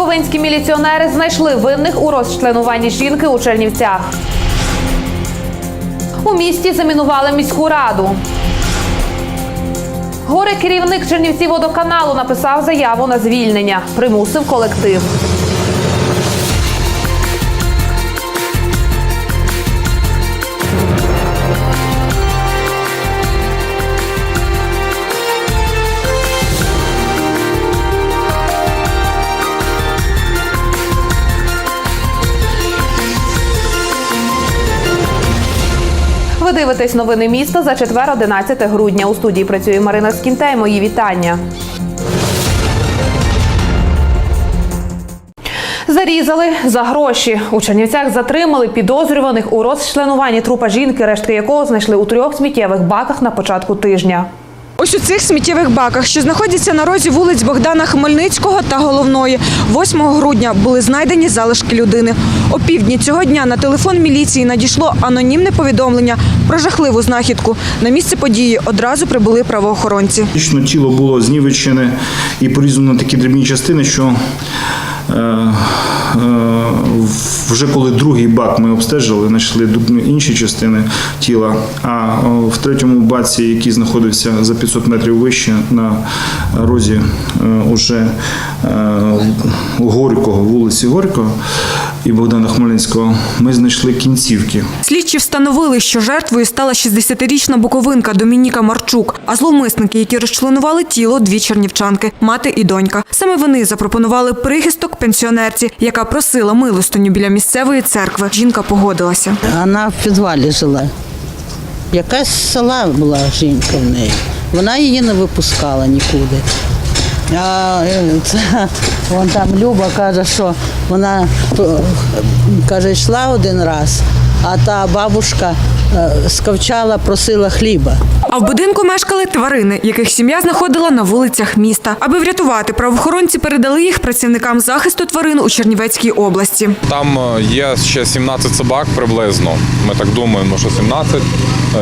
Буковинські міліціонери знайшли винних у розчленуванні жінки у Чернівцях. У місті замінували міську раду. Горе керівник Чернівці водоканалу написав заяву на звільнення, примусив колектив. Дивитесь новини міста за четвер, 11 грудня. У студії працює Марина Скінтей. Мої вітання. Зарізали за гроші. У Чернівцях затримали підозрюваних у розчленуванні трупа жінки, рештки якого знайшли у трьох сміттєвих баках на початку тижня. Ось у цих сміттєвих баках, що знаходяться на розі вулиць Богдана Хмельницького та Головної, 8 грудня були знайдені залишки людини. О півдні цього дня на телефон міліції надійшло анонімне повідомлення про жахливу знахідку. На місце події одразу прибули правоохоронці. Тіло було знівечене і порізано такі дрібні частини, що вже коли другий бак ми обстежили, знайшли ду- інші частини тіла, а в третьому баці, який знаходився за 500 метрів вище на розі е, уже е, Горького, вулиці Горького і Богдана Хмельницького, ми знайшли кінцівки. Слідчі встановили, що жертвою стала 60-річна буковинка Домініка Марчук, а зловмисники, які розчленували тіло, дві чернівчанки – мати і донька. Саме вони запропонували прихисток пенсіонерці, яка просила милостиню біля місцевої церкви. Жінка погодилася. Вона в підвалі жила. Якась села була жінка в неї. Вона її не випускала нікуди. А е, це, вон там Люба каже, що вона е, каже, йшла один раз, а та бабушка е, скавчала, просила хліба. А в будинку мешкали тварини, яких сім'я знаходила на вулицях міста. Аби врятувати, правоохоронці передали їх працівникам захисту тварин у Чернівецькій області. Там е, є ще 17 собак приблизно. Ми так думаємо, що 17,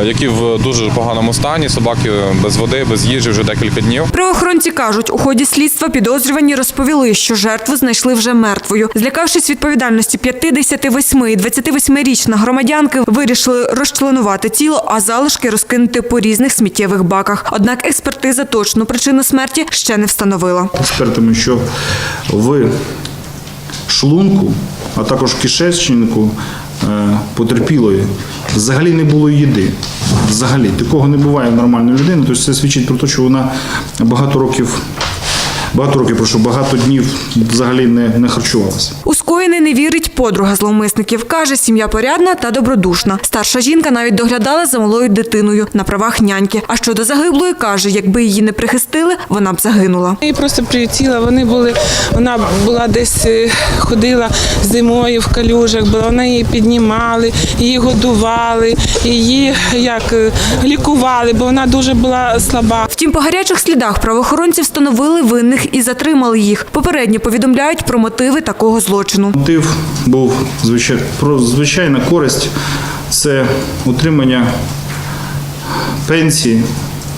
е, які в дуже поганому стані. Собаки без води, без їжі вже декілька днів. Правоохоронці кажуть, у ході слідства підозрювані розповіли, що жертву знайшли вже мертвою. Злякавшись відповідальності 58 і 28-річна громадянки, вирішили розчленувати тіло, а залишки розкинути по різних сміттєвих баках. Однак експертиза точну причину смерті ще не встановила. експертами, що в шлунку, а також в кишечнику е, потерпілої взагалі не було їди. Взагалі, такого не буває в нормальної людини. Тобто це свідчить про те, що вона багато років, багато років, прошу, багато днів взагалі не, не харчувалася. Скоєне не вірить подруга зловмисників. Каже, сім'я порядна та добродушна. Старша жінка навіть доглядала за малою дитиною на правах няньки. А щодо загиблої, каже, якби її не прихистили, вона б загинула. Її просто приютіла. Вони були, вона була десь е, ходила зимою в калюжах, була вона її піднімали, її годували, її як е, лікували, бо вона дуже була слаба. Втім, по гарячих слідах правоохоронці встановили винних і затримали їх. Попередньо повідомляють про мотиви такого злочину. Мотив був про звичайна користь це утримання пенсії,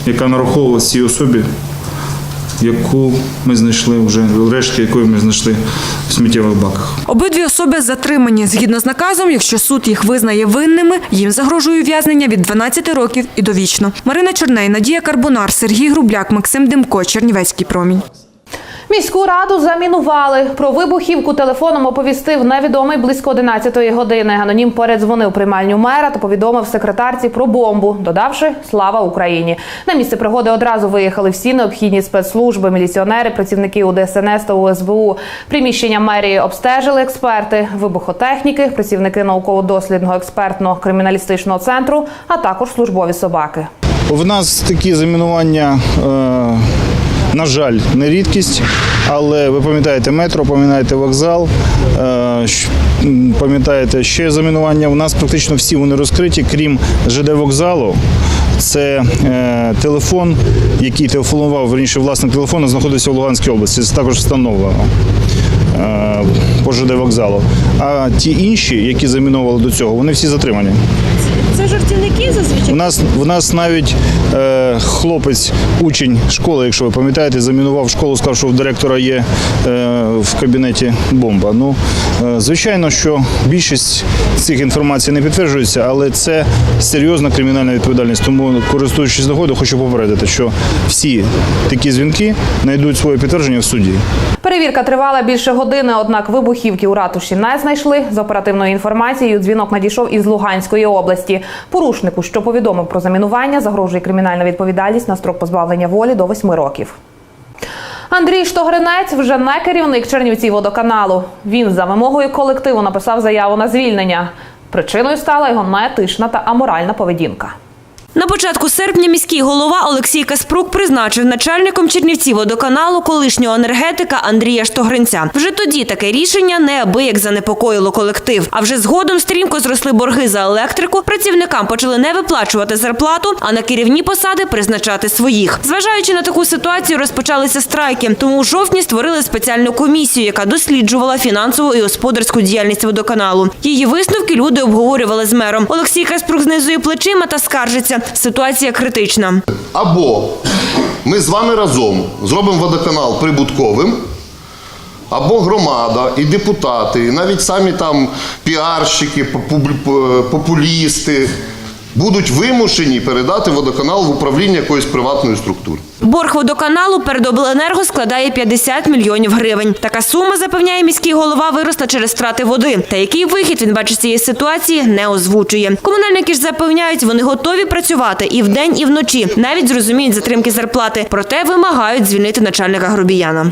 яка нараховувалася цій особі, яку ми знайшли вже, рештки якої ми знайшли в сміттєвих баках. Обидві особи затримані. Згідно з наказом, якщо суд їх визнає винними, їм загрожує ув'язнення від 12 років і довічно. Марина Чорней, Надія Карбонар, Сергій Грубляк, Максим Демко, Чернівецький промінь. Міську раду замінували. Про вибухівку телефоном оповістив невідомий близько 11-ї години. Анонім передзвонив приймальню мера та повідомив секретарці про бомбу, додавши Слава Україні. На місце пригоди одразу виїхали всі необхідні спецслужби, міліціонери, працівники УДСНС та УСБУ. Приміщення мерії обстежили експерти, вибухотехніки, працівники науково-дослідного експертно криміналістичного центру, а також службові собаки. В нас такі замінування, е, на жаль, не рідкість, але ви пам'ятаєте метро, пам'ятаєте вокзал, е, пам'ятаєте ще замінування. У нас практично всі вони розкриті, крім ЖД вокзалу. Це е, телефон, який телефонував, верніше, власник телефону знаходився в Луганській області. Це також встановлено е, по ЖД вокзалу. А ті інші, які заміновували до цього, вони всі затримані. Це жартівники зазвичай. У нас у нас навіть е, хлопець, учень школи, якщо ви пам'ятаєте, замінував школу, сказав, що в директора є е, в кабінеті бомба. Ну, е, звичайно, що більшість цих інформацій не підтверджується, але це серйозна кримінальна відповідальність. Тому, користуючись нагодою, хочу попередити, що всі такі дзвінки знайдуть своє підтвердження в суді. Перевірка тривала більше години, однак вибухівки у ратуші не знайшли. З оперативною інформацією дзвінок надійшов із Луганської області. Порушнику, що повідомив про замінування, загрожує кримінальна відповідальність на строк позбавлення волі до 8 років. Андрій Штогринець вже не керівник Чернівців водоканалу. Він за вимогою колективу написав заяву на звільнення. Причиною стала його неетична та аморальна поведінка. На початку серпня міський голова Олексій Каспрук призначив начальником Чернівців водоканалу колишнього енергетика Андрія Штогринця. Вже тоді таке рішення неабияк занепокоїло колектив. А вже згодом стрімко зросли борги за електрику. Працівникам почали не виплачувати зарплату, а на керівні посади призначати своїх. Зважаючи на таку ситуацію, розпочалися страйки. Тому у жовтні створили спеціальну комісію, яка досліджувала фінансову і господарську діяльність водоканалу. Її висновки люди обговорювали з мером. Олексій Каспрук знизує плечима та скаржиться. Ситуація критична. Або ми з вами разом зробимо водоканал прибутковим, або громада і депутати, і навіть самі там піарщики, популісти будуть вимушені передати водоканал в управління якоїсь приватної структури. Борг водоканалу перед обленерго складає 50 мільйонів гривень. Така сума, запевняє міський голова, виросла через втрати води. Та який вихід він бачить цієї ситуації, не озвучує. Комунальники ж запевняють, вони готові працювати і вдень, і вночі. Навіть зрозуміють затримки зарплати. Проте вимагають звільнити начальника Грубіяна.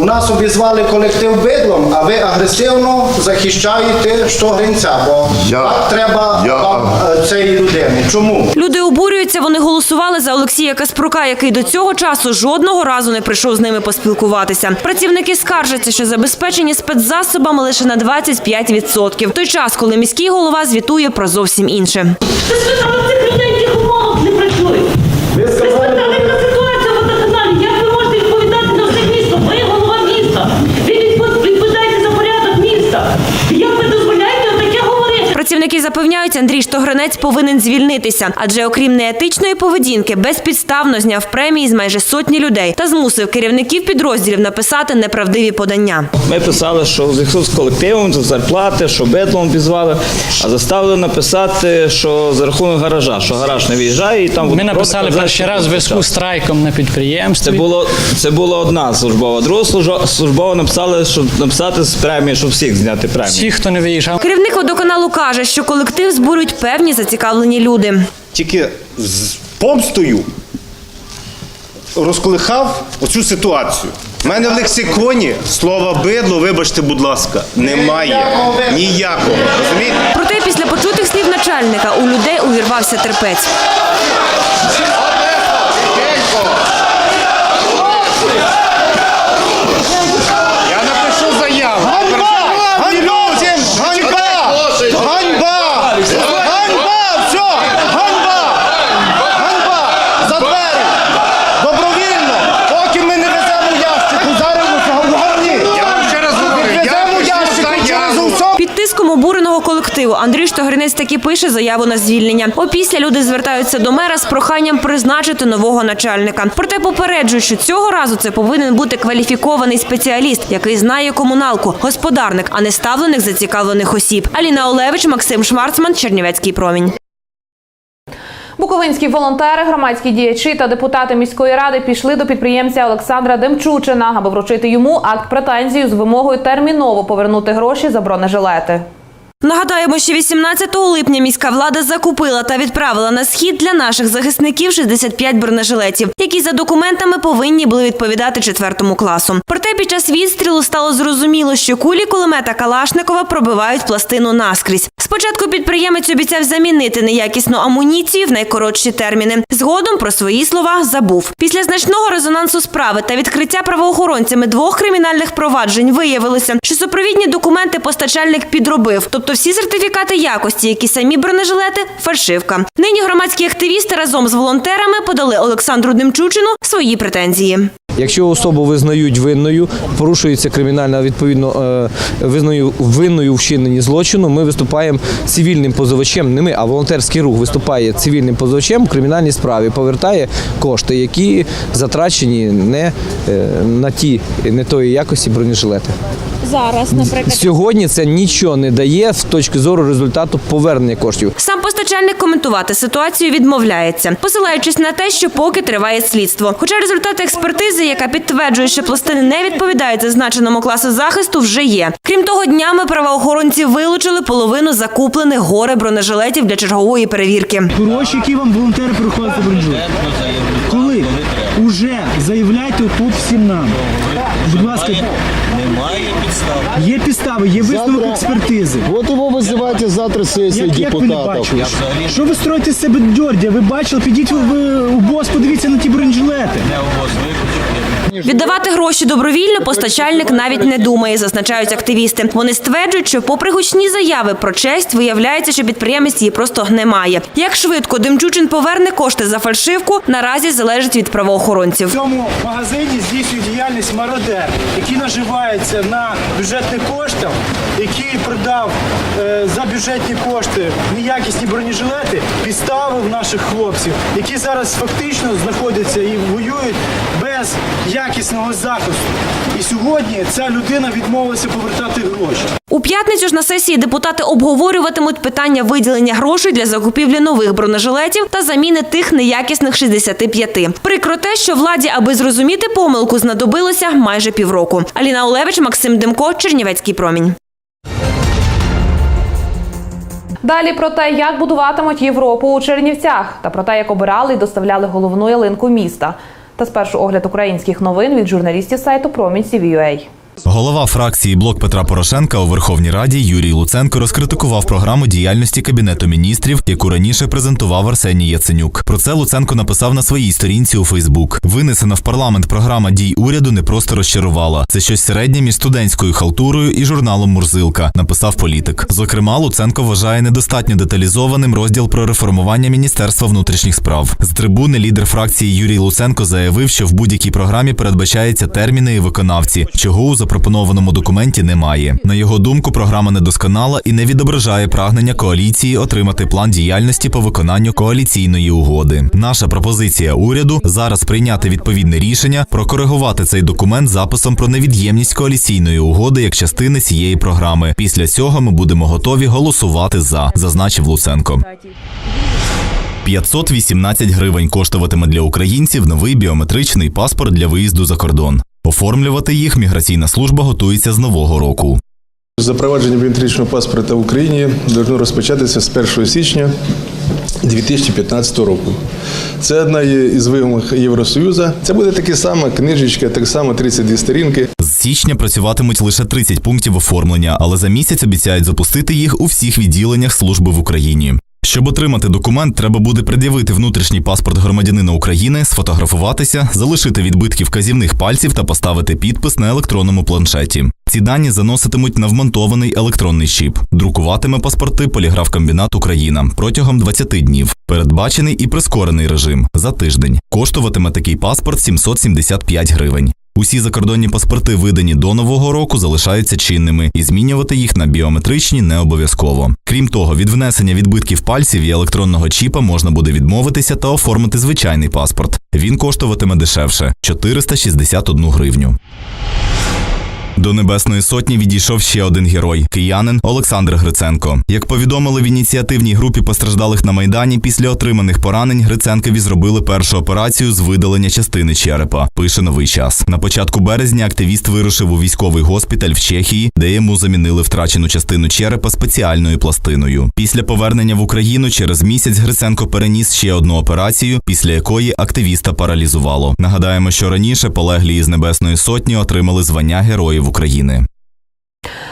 У нас обізвали колектив бидлом, а ви агресивно захищаєте штогринця, бо Я- так треба я- е, цієї людини. Чому? Люди обурюються, вони голосували за Олексія Каспрука, який до цього часу жодного разу не прийшов з ними поспілкуватися. Працівники скаржаться, що забезпечені спецзасобами лише на 25%. В той час, коли міський голова звітує про зовсім інше. Ви спитали цих людей, яких умовах Запевняють, Андрій Штогранець повинен звільнитися, адже окрім неетичної поведінки, безпідставно зняв премії з майже сотні людей та змусив керівників підрозділів написати неправдиві подання. Ми писали, що в зв'язку з колективом за зарплати, що бедлом обізвали, а заставили написати, що за рахунок гаража, що гараж не виїжджає і там Ми написали казав, перший раз в зв'язку з страйком на підприємстві. Це було це була одна службова. Друга служба- службова написали, щоб написати з премії, щоб всіх зняти премію. Всі, хто не виїжджав, Керівник водоканалу каже, що колектив збурюють певні зацікавлені люди. тільки з помстою розколихав оцю ситуацію. У мене в лексиконі слова бидло, вибачте, будь ласка, немає. Ніякого. Розумієте? Проте після почутих слів начальника у людей увірвався терпець. Я напишу заяву. Ганьба! Ганьба! Ганьба! Ганьба! Ганьба! Все! Ганьба! Ганьба! За двері! Добровільно! Поки ми не веземо ящику, зараз в горні! Я вам ще раз говорю, веземо ящику через усе! Під тиском обуреного Андрій Штогринець таки пише заяву на звільнення. Опісля люди звертаються до мера з проханням призначити нового начальника. Проте попереджують, що цього разу це повинен бути кваліфікований спеціаліст, який знає комуналку, господарник, а не ставлених зацікавлених осіб. Аліна Олевич, Максим Шварцман, Чернівецький промінь. Буковинські волонтери, громадські діячі та депутати міської ради пішли до підприємця Олександра Демчучина, аби вручити йому акт претензії з вимогою терміново повернути гроші за бронежилети. Нагадаємо, що 18 липня міська влада закупила та відправила на схід для наших захисників 65 бронежилетів, які за документами повинні були відповідати четвертому класу. Проте під час відстрілу стало зрозуміло, що кулі кулемета Калашникова пробивають пластину наскрізь. Спочатку підприємець обіцяв замінити неякісну амуніцію в найкоротші терміни. Згодом про свої слова забув. Після значного резонансу справи та відкриття правоохоронцями двох кримінальних проваджень виявилося, що супровідні документи постачальник підробив, тобто всі сертифікати якості, які самі бронежилети фальшивка. Нині громадські активісти разом з волонтерами подали Олександру Демчучину свої претензії. Якщо особу визнають винною, порушується кримінальна відповідно е, визнаю винною вчиненні злочину. Ми виступаємо цивільним позивачем. Не ми, а волонтерський рух виступає цивільним позивачем у кримінальній справі, повертає кошти, які затрачені не е, на ті не тої якості бронежилети. Зараз, наприклад. Сьогодні це нічого не дає з точки зору результату повернення коштів. Сам постачальник коментувати ситуацію відмовляється, посилаючись на те, що поки триває слідство. Хоча результати експертизи, яка підтверджує, що пластини не відповідають зазначеному класу захисту, вже є. Крім того, днями правоохоронці вилучили половину закуплених горе бронежилетів для чергової перевірки. Гроші, які вам волонтери приходять за. Коли? Уже заявляйте по всім нам. Будь ласка, Немає підстав. є підстави, є висновок експертизи. От його визивайте завтра сесію Як, як ви не бачили? Що ви строїте з себе дьордя? Ви бачили, підіть в, в, у бос, подивіться на ті бронежилети. Віддавати гроші добровільно постачальник навіть не думає, зазначають активісти. Вони стверджують, що попри гучні заяви про честь, виявляється, що підприємець її просто не має. Як швидко Демчучин поверне кошти за фальшивку, наразі залежить від В правоохоронців. цьому магазині здійснює діяльність мародер, який наживається на бюджетних коштах, який продав е, за бюджетні кошти неякісні бронежилети, підставив наших хлопців, які зараз фактично знаходяться і воюють без якісного захисту. І сьогодні ця людина відмовилася повертати гроші. У п'ятницю ж на сесії депутати обговорюватимуть питання виділення грошей для закупівлі нових бронежилетів та заміни тих неякісних 65. Прикро те, що владі, аби зрозуміти помилку, знадобилося майже півроку. Аліна Олевич, Максим Демко, Чернівецький промінь. Далі про те, як будуватимуть Європу у Чернівцях, та про те, як обирали і доставляли головну ялинку міста. Та спершу огляд українських новин від журналістів сайту Промінь CVUA. Голова фракції Блок Петра Порошенка у Верховній Раді Юрій Луценко розкритикував програму діяльності Кабінету міністрів, яку раніше презентував Арсеній Яценюк. Про це Луценко написав на своїй сторінці у Фейсбук. Винесена в парламент програма дій уряду не просто розчарувала. Це щось середнє між студентською халтурою і журналом Мурзилка, написав політик. Зокрема, Луценко вважає недостатньо деталізованим розділ про реформування Міністерства внутрішніх справ. З трибуни лідер фракції Юрій Луценко заявив, що в будь-якій програмі передбачаються терміни і виконавці, чого у запропонованому документі немає. На його думку, програма недосконала і не відображає прагнення коаліції отримати план діяльності по виконанню коаліційної угоди. Наша пропозиція уряду зараз прийняти відповідне рішення, прокоригувати цей документ записом про невід'ємність коаліційної угоди як частини цієї програми. Після цього ми будемо готові голосувати за, зазначив Луценко. 518 гривень коштуватиме для українців новий біометричний паспорт для виїзду за кордон. Оформлювати їх міграційна служба готується з нового року. Запровадження біометричного паспорта в Україні должно розпочатися з 1 січня 2015 року. Це одна із вимог Євросоюзу. Це буде таке саме книжечка, так само 32 сторінки. З січня працюватимуть лише 30 пунктів оформлення, але за місяць обіцяють запустити їх у всіх відділеннях служби в Україні. Щоб отримати документ, треба буде пред'явити внутрішній паспорт громадянина України, сфотографуватися, залишити відбитки вказівних пальців та поставити підпис на електронному планшеті. Ці дані заноситимуть на вмонтований електронний чіп. Друкуватиме паспорти поліграфкомбінат Україна протягом 20 днів. Передбачений і прискорений режим за тиждень. Коштуватиме такий паспорт 775 гривень. Усі закордонні паспорти, видані до нового року, залишаються чинними, і змінювати їх на біометричні не обов'язково. Крім того, від внесення відбитків пальців і електронного чіпа можна буде відмовитися та оформити звичайний паспорт. Він коштуватиме дешевше 461 гривню. До Небесної Сотні відійшов ще один герой киянин Олександр Гриценко. Як повідомили в ініціативній групі постраждалих на майдані, після отриманих поранень Гриценкові зробили першу операцію з видалення частини черепа. Пише новий час. На початку березня активіст вирушив у військовий госпіталь в Чехії, де йому замінили втрачену частину черепа спеціальною пластиною. Після повернення в Україну через місяць Гриценко переніс ще одну операцію, після якої активіста паралізувало. Нагадаємо, що раніше полеглі із Небесної Сотні отримали звання Героїв України.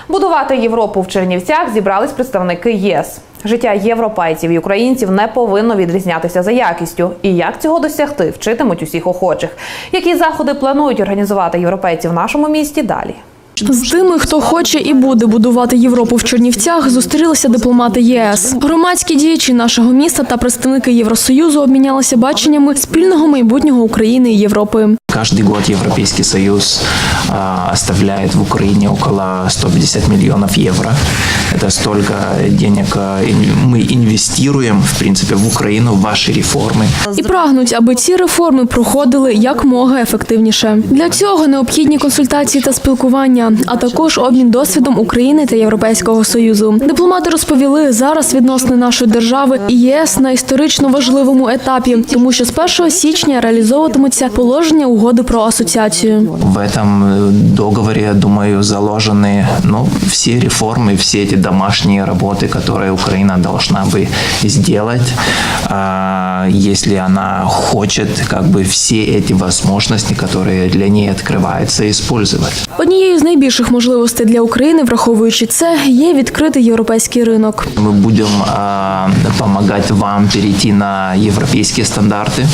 Будувати Європу в Чернівцях зібрались представники ЄС. Життя європейців і українців не повинно відрізнятися за якістю. І як цього досягти, вчитимуть усіх охочих. Які заходи планують організувати європейці в нашому місті далі? З тими, хто хоче і буде будувати Європу в Чернівцях, зустрілися дипломати ЄС. Громадські діячі нашого міста та представники Євросоюзу обмінялися баченнями спільного майбутнього України і Європи. Каждый год Европейский Союз а, оставляет в Украине около 150 миллионов евро. Это столько денег а, ин- мы инвестируем, в принципе, в Украину, в ваши реформы. І прагнуть, аби ці реформи проходили якмога ефективніше. Для цього необхідні консультації та спілкування, а також обмін досвідом України та Європейського союзу. Дипломати розповіли, зараз відносини нашої держави і ЄС на історично важливому етапі, тому що з 1 січня реалізовуватимуться положення угоди про асоціацію. В этом э, договоре, я думаю, заложены ну, все реформы, все эти домашние работы, которые Украина должна бы сделать, а, если она хочет как бы все эти возможности, которые для ней открываются, использовать. Однією з найбільших можливостей для України, враховуючи це, є відкритий європейський ринок. Мы будем а, помогать вам перейти на европейские стандарты.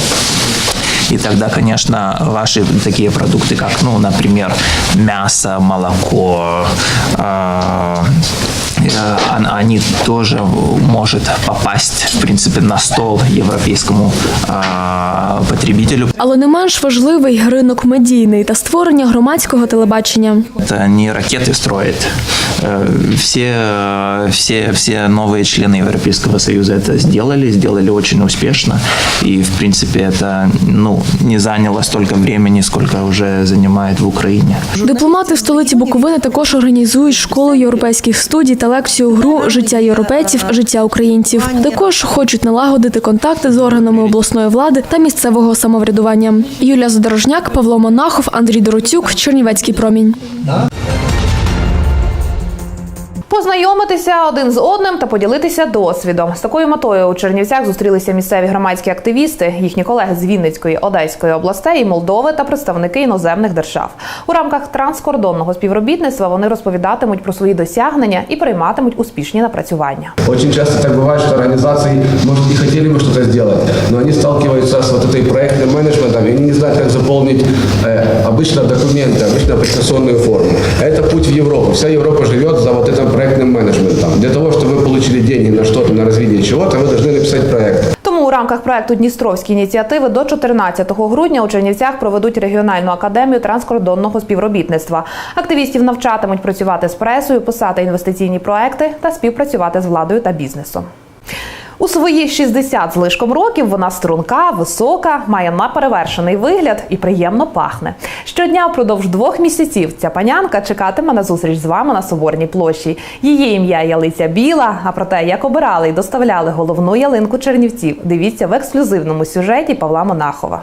И тогда, конечно, ваши такие продукты, как, ну, например, мясо, молоко, а, э, он- они тоже может попасть, в принципе, на стол европейскому а, потребителю. Але не менш важливий ринок медійний та створення громадського телебачення. Это не ракеты строит. Э, Все, э, все, все новые члены Европейского Союза это сделали, сделали очень успешно. И, в принципе, это ну, не зайняла столько времени, скільки вже займає в Україні. Дипломати в столиці Буковини також організують школу європейських студій та лекцію гру Життя європейців, життя українців. Також хочуть налагодити контакти з органами обласної влади та місцевого самоврядування. Юлія Задорожняк, Павло Монахов, Андрій Дороцюк, Чернівецький промінь. Познайомитися один з одним та поділитися досвідом. З такою метою у Чернівцях зустрілися місцеві громадські активісти, їхні колеги з Вінницької, Одеської областей і Молдови та представники іноземних держав. У рамках транскордонного співробітництва вони розповідатимуть про свої досягнення і прийматимуть успішні напрацювання. Очень часто так бывает, что организации, может, и хотели бы что-то сделать, но они сталкиваются с вот этой проектным менеджментом, и они не знают, как заполнить э, обычно документы, обычно аппликационную форму. Это путь в Европу. Вся Европа живет за вот этим проектным менеджментом. Для того, чтобы вы получили деньги на что-то, на развитие чего-то, вы должны написать проект. Тому у рамках проекту Дністровські ініціативи до 14 грудня у Чернівцях проведуть регіональну академію транскордонного співробітництва. Активістів навчатимуть працювати з пресою, писати інвестиційні проекти та співпрацювати з владою та бізнесом. У свої 60 з лишком років вона струнка, висока, має наперевершений вигляд і приємно пахне. Щодня впродовж двох місяців ця панянка чекатиме на зустріч з вами на Соборній площі. Її ім'я Ялиця Біла. А про те, як обирали і доставляли головну ялинку чернівців, дивіться в ексклюзивному сюжеті Павла Монахова.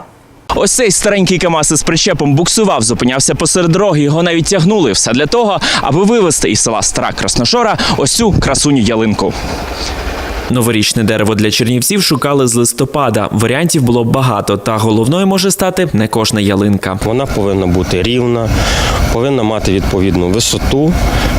Ось цей старенький КАМАЗ із причепом буксував, зупинявся посеред дороги. Його навіть тягнули. Все для того, аби вивезти із села Стара Красношора ось цю красуню ялинку. Новорічне дерево для чернівців шукали з листопада. Варіантів було багато, та головною може стати не кожна ялинка. Вона повинна бути рівна, повинна мати відповідну висоту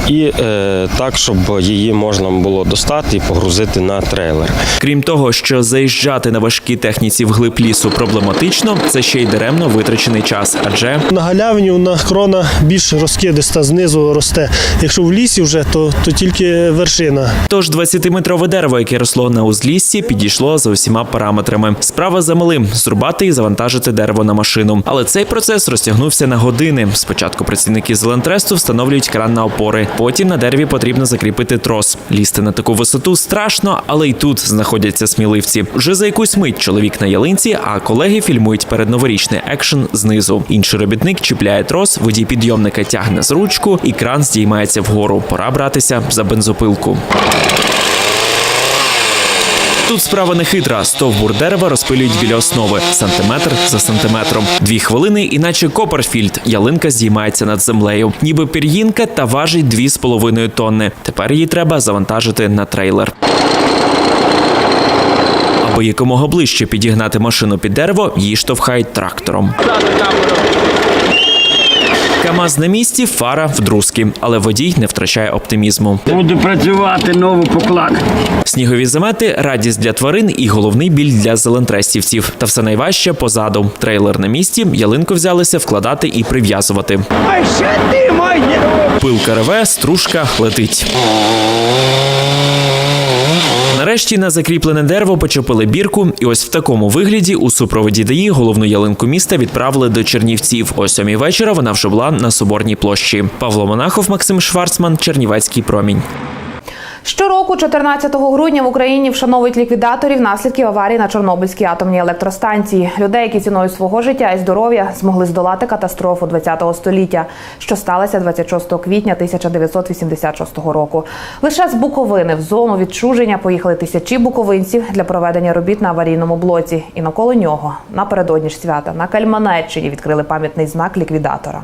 і е, так, щоб її можна було достати і погрузити на трейлер. Крім того, що заїжджати на важкій техніці вглиб лісу проблематично, це ще й даремно витрачений час, адже На галявині у нас крона більш розкидиста, знизу росте. Якщо в лісі вже, то, то тільки вершина. Тож 20-метрове дерево, яке росло на узліссі, підійшло за усіма параметрами. Справа за малим зрубати і завантажити дерево на машину. Але цей процес розтягнувся на години. Спочатку працівники зелентресту встановлюють кран на опори. Потім на дереві потрібно закріпити трос. Лізти на таку висоту страшно, але й тут знаходяться сміливці. Вже за якусь мить чоловік на ялинці, а колеги фільмують передноворічний екшен знизу. Інший робітник чіпляє трос, водій підйомника тягне з ручку, і кран здіймається вгору. Пора братися за бензопилку. Тут справа не хитра. Стовбур дерева розпилюють біля основи сантиметр за сантиметром. Дві хвилини, іначе Копперфільд. Ялинка здіймається над землею, ніби пір'їнка та важить дві з половиною тонни. Тепер її треба завантажити на трейлер. Аби якомога ближче підігнати машину під дерево, її штовхають трактором. КАМАЗ на місці, фара в друзки, але водій не втрачає оптимізму. Буду працювати нову покладку. Снігові замети радість для тварин і головний біль для зелентрестівців. Та все найважче позаду. Трейлер на місці, ялинку взялися вкладати і прив'язувати. А ще ти! Пилка реве, стружка летить. Нарешті на закріплене дерево почепили бірку, і ось в такому вигляді у супроводі ДАІ головну ялинку міста відправили до Чернівців. О сьомій вечора вона вже була на Соборній площі. Павло Монахов, Максим Шварцман, Чернівецький промінь. Щороку, 14 грудня, в Україні вшановують ліквідаторів наслідків аварії на Чорнобильській атомній електростанції. Людей, які ціною свого життя і здоров'я змогли здолати катастрофу ХХ століття, що сталося 26 квітня 1986 року. Лише з Буковини в зону відчуження поїхали тисячі буковинців для проведення робіт на аварійному блоці. І навколо нього напередодні ж свята на Кальманеччині відкрили пам'ятний знак ліквідатора.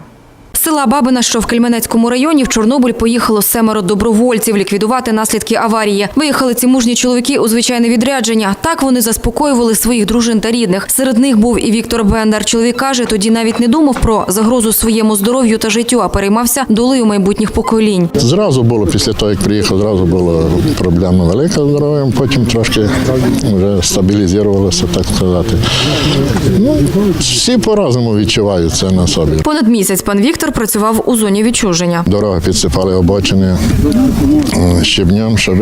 Села Бабина, що в Кельменецькому районі, в Чорнобиль поїхало семеро добровольців ліквідувати наслідки аварії. Виїхали ці мужні чоловіки у звичайне відрядження. Так вони заспокоювали своїх дружин та рідних. Серед них був і Віктор Бендар. Чоловік каже, тоді навіть не думав про загрозу своєму здоров'ю та життю, а переймався долею майбутніх поколінь. Зразу було після того, як приїхав, зразу була проблема велика з здоров'ям, потім трошки вже стабілізувалося, так сказати. Ну, всі по-разному відчувають це на собі. Понад місяць пан Віктор працював у зоні відчуження. Дорога підсипали обочини щебням, щоб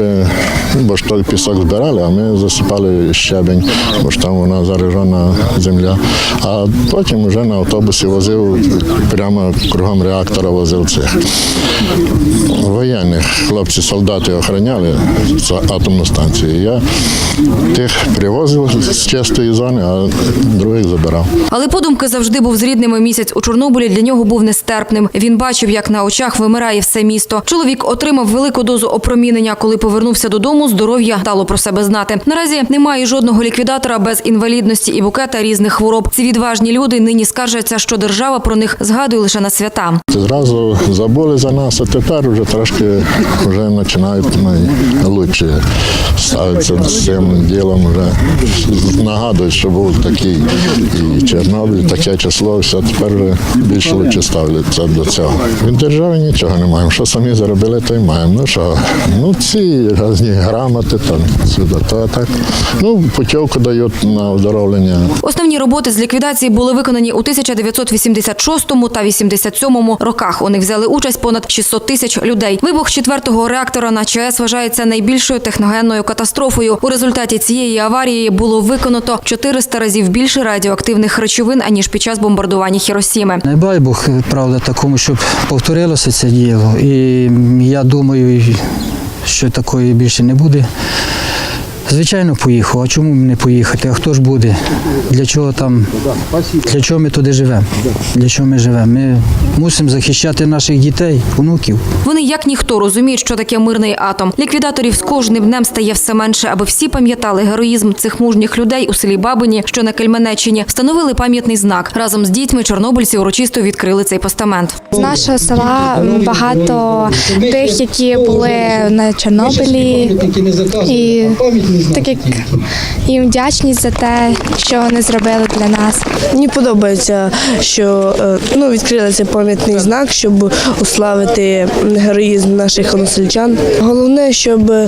бо ж той пісок збирали, а ми засипали щебень, бо ж там вона заряжена земля. А потім вже на автобусі возив прямо кругом реактора возив цих воєнних. Хлопці, солдати охороняли атомну станцію. Я тих привозив з чистої зони, а других забирав. Але подумки завжди був з рідними. Місяць у Чорнобилі для нього був нестерпним. Він бачив, як на очах вимирає все місто. Чоловік отримав велику дозу опромінення. Коли повернувся додому, здоров'я дало про себе знати. Наразі немає жодного ліквідатора без інвалідності і букета різних хвороб. Ці відважні люди нині скаржаться, що держава про них згадує лише на свята. Зразу забули за нас, а тепер вже трошки вже починають найкраще ставитися з цим ділом. Вже нагадують, що був такий і Чорнобиль, таке число, все тепер вже більше лучше ставляться до цього. Від держави нічого не маємо. Що самі заробили, то й маємо. Ну що, ну ці різні грамоти там сюди, то так. Ну, путівку дають на оздоровлення. Основні роботи з ліквідації були виконані у 1986 та 87 роках. Них взяли участь понад 600 тисяч людей. Вибух четвертого реактора на ЧАЕС вважається найбільшою техногенною катастрофою. У результаті цієї аварії було виконано 400 разів більше радіоактивних речовин аніж під час бомбардування Хіросіми. Не дай Бог, правда, такому, щоб повторилося це діло. І я думаю, що такої більше не буде. Звичайно, поїхав. А чому не поїхати? А хто ж буде? Для чого там? Для чого ми туди живемо? Для чого ми живемо? Ми мусимо захищати наших дітей, онуків. Вони як ніхто розуміють, що таке мирний атом. Ліквідаторів з кожним днем стає все менше, аби всі пам'ятали героїзм цих мужніх людей у селі Бабині, що на Кельменеччині, встановили пам'ятний знак. Разом з дітьми чорнобильці урочисто відкрили цей постамент. З нашого села багато тих, які були на Чорнобилі, і так як їм вдячність за те, що вони зробили для нас. Мені подобається, що е, ну, відкрили цей пам'ятний знак, щоб уславити героїзм наших односельчан. Головне, щоб е,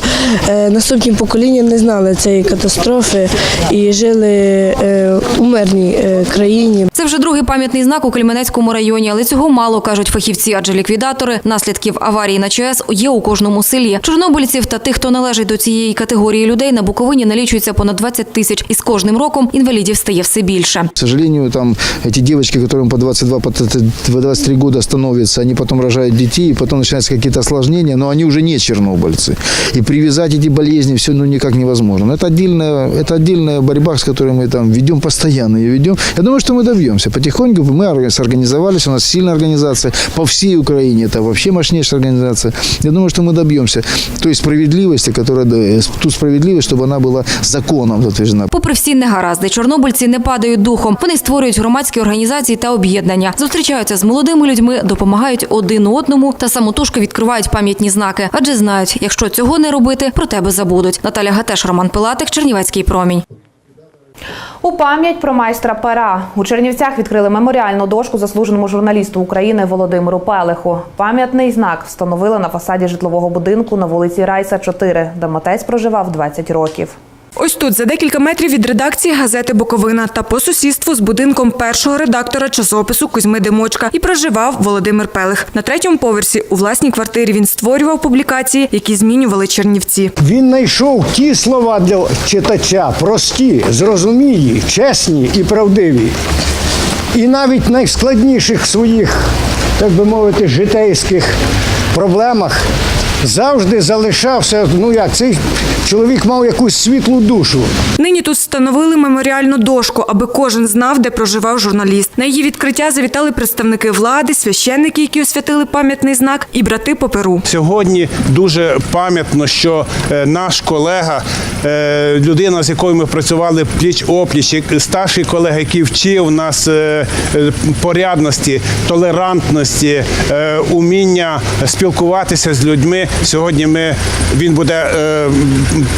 наступні покоління не знали цієї катастрофи і жили е, у мирній країні. Це вже другий пам'ятний знак у Кельменецькому районі, але цього мало кажуть фахівці, адже ліквідатори наслідків аварії на ЧАЕС є у кожному селі. Чорнобильців та тих, хто належить до цієї категорії людей, на Буковині налічується понад 20 тисяч, і з кожним роком інвалідів стає все більше. К сожалению, там эти девочки, которым по 22, по 23 года становятся, они потом рожают детей, и потом начинаются какие-то осложнения, но они уже не чернобыльцы. И привязать эти болезни все ну, никак невозможно. Но это отдельная, это отдельная борьба, с которой мы там ведем, постоянно ее ведем. Я думаю, что мы добьемся. Потихоньку мы ор- сорганизовались, у нас сильная организация по всей Украине, это вообще мощнейшая организация. Я думаю, что мы добьемся той справедливости, которая, да, ту справедливость, чтобы вона була законом затверджена. Попри всі негаразди, чорнобильці не падають духом. Вони створюють громадські організації та об'єднання, зустрічаються з молодими людьми, допомагають один одному та самотужки відкривають пам'ятні знаки, адже знають, якщо цього не робити, про тебе забудуть. Наталя Гатеш, Роман Пилатик, Чернівецький промінь. У пам'ять про майстра пера у Чернівцях відкрили меморіальну дошку заслуженому журналісту України Володимиру Пелеху. Пам'ятний знак встановили на фасаді житлового будинку на вулиці Райса 4, де митець проживав 20 років. Ось тут, за декілька метрів від редакції газети Буковина та по сусідству з будинком першого редактора часопису Кузьми Демочка і проживав Володимир Пелих. На третьому поверсі у власній квартирі він створював публікації, які змінювали Чернівці. Він знайшов ті слова для читача, прості, зрозумілі, чесні і правдиві. І навіть найскладніших своїх, так би мовити, житейських проблемах завжди залишався, ну як цей чоловік мав якусь світлу душу. Нині тут встановили меморіальну дошку, аби кожен знав, де проживав журналіст. На її відкриття завітали представники влади, священники, які освятили пам'ятний знак, і брати по перу. Сьогодні дуже пам'ятно, що е, наш колега, е, людина, з якою ми працювали пліч опліч, старший колега, який вчив нас е, порядності, толерантності, уміння спілкуватися з людьми. Сьогодні ми він буде,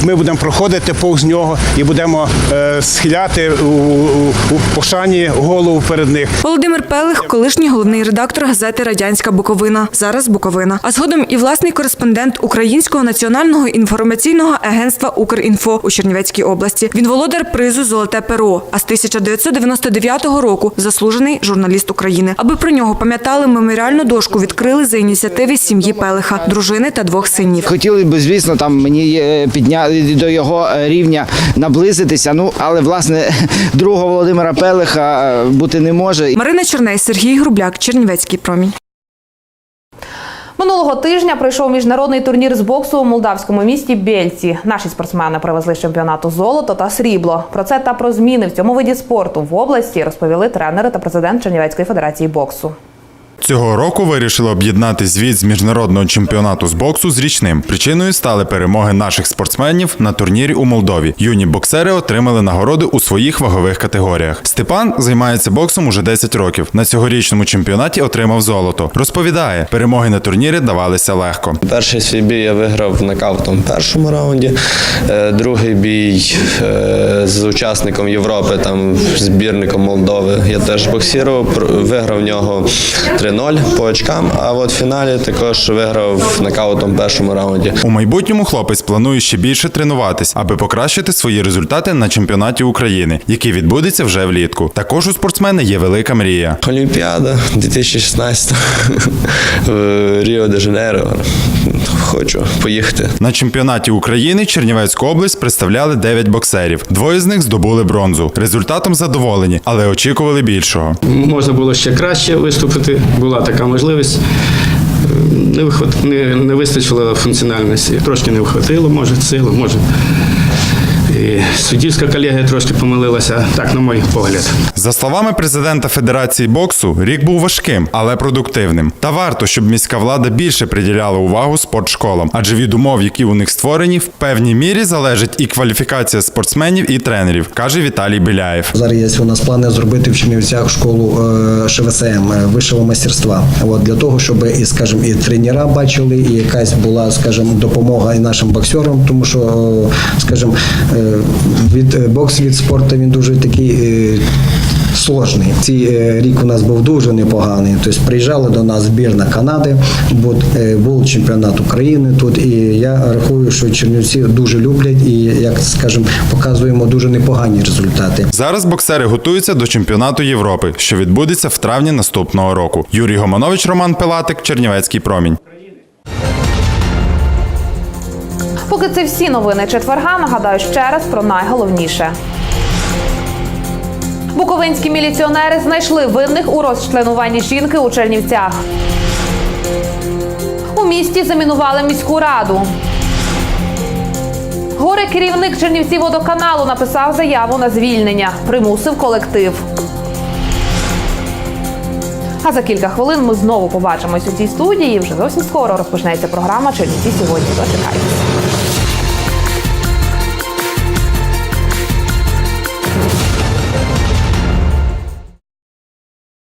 ми будемо проходити повз нього і будемо е, схиляти у, у, у пошані голову перед них. Володимир Пелих, колишній головний редактор газети Радянська Буковина, зараз Буковина, а згодом і власний кореспондент Українського національного інформаційного агентства Укрінфо у Чернівецькій області. Він володар призу Золоте перо. А з 1999 року заслужений журналіст України. Аби про нього пам'ятали, меморіальну дошку відкрили за ініціативи сім'ї Пелиха, дружини та двох синів. Хотіли б, звісно, там мені е, підняти до його е, рівня наблизитися. Ну але власне другого Володимира Пелиха е, бути не може. Марина Черней, Сергій Грубляк, Чернівецький промінь. Минулого тижня пройшов міжнародний турнір з боксу у молдавському місті Бєльці. Наші спортсмени привезли з чемпіонату золото та срібло. Про це та про зміни в цьому виді спорту в області розповіли тренери та президент Чернівецької федерації боксу. Цього року вирішили об'єднати звіт з міжнародного чемпіонату з боксу з річним. Причиною стали перемоги наших спортсменів на турнірі у Молдові. Юні боксери отримали нагороди у своїх вагових категоріях. Степан займається боксом уже 10 років. На цьогорічному чемпіонаті отримав золото. Розповідає, перемоги на турнірі давалися легко. Перший свій бій я виграв нокаутом в першому раунді. Е, Другий бій е, з учасником Європи, там збірником Молдови. Я теж боксірував, виграв в нього 3-0 по очкам. А от в фіналі також виграв нокаутом в першому раунді. У майбутньому хлопець планує ще більше тренуватись, аби покращити свої результати на чемпіонаті України, який відбудеться вже влітку. Також у спортсмена є велика мрія. Олімпіада 2016 в Ріо де Жанейро. Хочу поїхати. На чемпіонаті України Чернівецьку область представляли 9 боксерів. Двоє з них здобули бронзу. Результатом задоволені, але очікували більшого. Можна було ще краще виступити, була така можливість. Не, вихват... не, не вистачило функціональності. Трошки не вхватило, може, сили, може. І суддівська колегія трошки помилилася, так, на мій погляд. За словами президента Федерації боксу, рік був важким, але продуктивним. Та варто, щоб міська влада більше приділяла увагу спортшколам, адже від умов, які у них створені, в певній мірі залежить і кваліфікація спортсменів і тренерів, каже Віталій Біляєв. Зараз є у нас плани зробити в Чернівцях школу е, ШВСМ е, вищого майстерства. От для того, щоб і скажімо, і тренера бачили, і якась була, скажімо, допомога і нашим боксерам, тому що, е, скажімо, від е, бокс від спорту він дуже такий. е, Сложний. Цей е, рік у нас був дуже непоганий. Тобто приїжджали до нас збірна Канади, е, був чемпіонат України тут. І я рахую, що Чернівці дуже люблять і, як скажімо, показуємо дуже непогані результати. Зараз боксери готуються до чемпіонату Європи, що відбудеться в травні наступного року. Юрій Гоманович, Роман Пилатик, Чернівецький промінь. Поки це всі новини четверга, нагадаю ще раз про найголовніше. Буковинські міліціонери знайшли винних у розчленуванні жінки у Чернівцях. У місті замінували міську раду. Горе керівник Чернівці водоканалу написав заяву на звільнення, примусив колектив. А за кілька хвилин ми знову побачимось у цій студії. Вже зовсім скоро розпочнеться програма Чернівці сьогодні. Дочекайтеся.